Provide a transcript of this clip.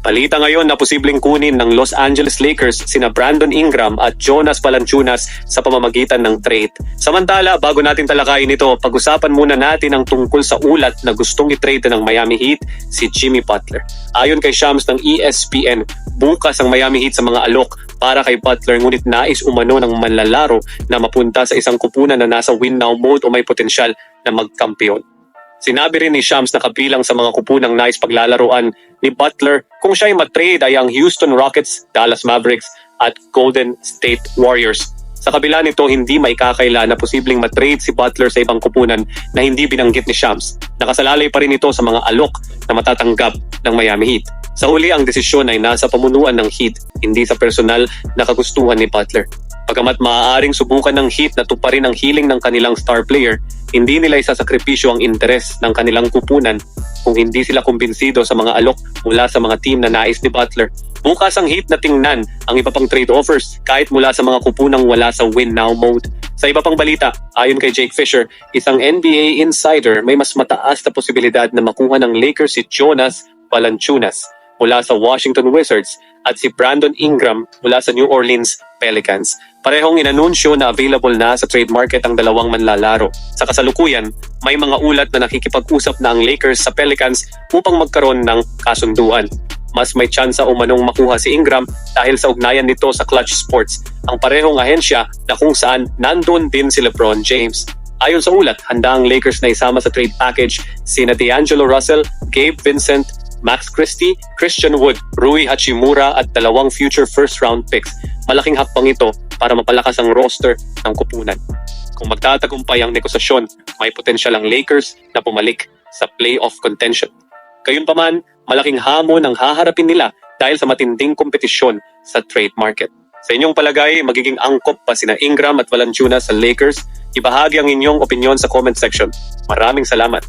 Balita ngayon na posibleng kunin ng Los Angeles Lakers sina Brandon Ingram at Jonas Valanciunas sa pamamagitan ng trade. Samantala, bago natin talakayin ito, pag-usapan muna natin ang tungkol sa ulat na gustong i-trade ng Miami Heat si Jimmy Butler. Ayon kay Shams ng ESPN, bukas ang Miami Heat sa mga alok para kay Butler ngunit nais umano ng manlalaro na mapunta sa isang kupunan na nasa win now mode o may potensyal na magkampiyon. Sinabi rin ni Shams na kabilang sa mga kupunang nais paglalaroan ni Butler kung siya ay matrade ay ang Houston Rockets, Dallas Mavericks at Golden State Warriors. Sa kabila nito, hindi maikakaila na posibleng matrade si Butler sa ibang kupunan na hindi binanggit ni Shams. Nakasalalay pa rin ito sa mga alok na matatanggap ng Miami Heat. Sa huli, ang desisyon ay nasa pamunuan ng Heat, hindi sa personal na kagustuhan ni Butler. Pagamat maaaring subukan ng Heat na tuparin ang hiling ng kanilang star player, hindi nila isasakripisyo ang interes ng kanilang kupunan kung hindi sila kumbinsido sa mga alok mula sa mga team na nais ni Butler. Bukas ang Heat na tingnan ang iba pang trade offers kahit mula sa mga kupunang wala sa win now mode. Sa iba pang balita, ayon kay Jake Fisher, isang NBA insider may mas mataas na posibilidad na makuha ng Lakers si Jonas Valanciunas mula sa Washington Wizards at si Brandon Ingram mula sa New Orleans Pelicans. Parehong inanunsyo na available na sa trade market ang dalawang manlalaro. Sa kasalukuyan, may mga ulat na nakikipag-usap na ang Lakers sa Pelicans upang magkaroon ng kasunduan. Mas may tsansa umanong makuha si Ingram dahil sa ugnayan nito sa Clutch Sports, ang parehong ahensya na kung saan nandun din si LeBron James. Ayon sa ulat, handa ang Lakers na isama sa trade package sina D'Angelo Russell, Gabe Vincent, Max Christie, Christian Wood, Rui Hachimura at dalawang future first round picks. Malaking hakbang ito para mapalakas ang roster ng kupunan. Kung magtatagumpay ang negosasyon, may potensyal ang Lakers na pumalik sa playoff contention. Gayunpaman, malaking hamon ang haharapin nila dahil sa matinding kompetisyon sa trade market. Sa inyong palagay, magiging angkop pa sina Ingram at Valanciunas sa Lakers? Ibahagi ang inyong opinion sa comment section. Maraming salamat.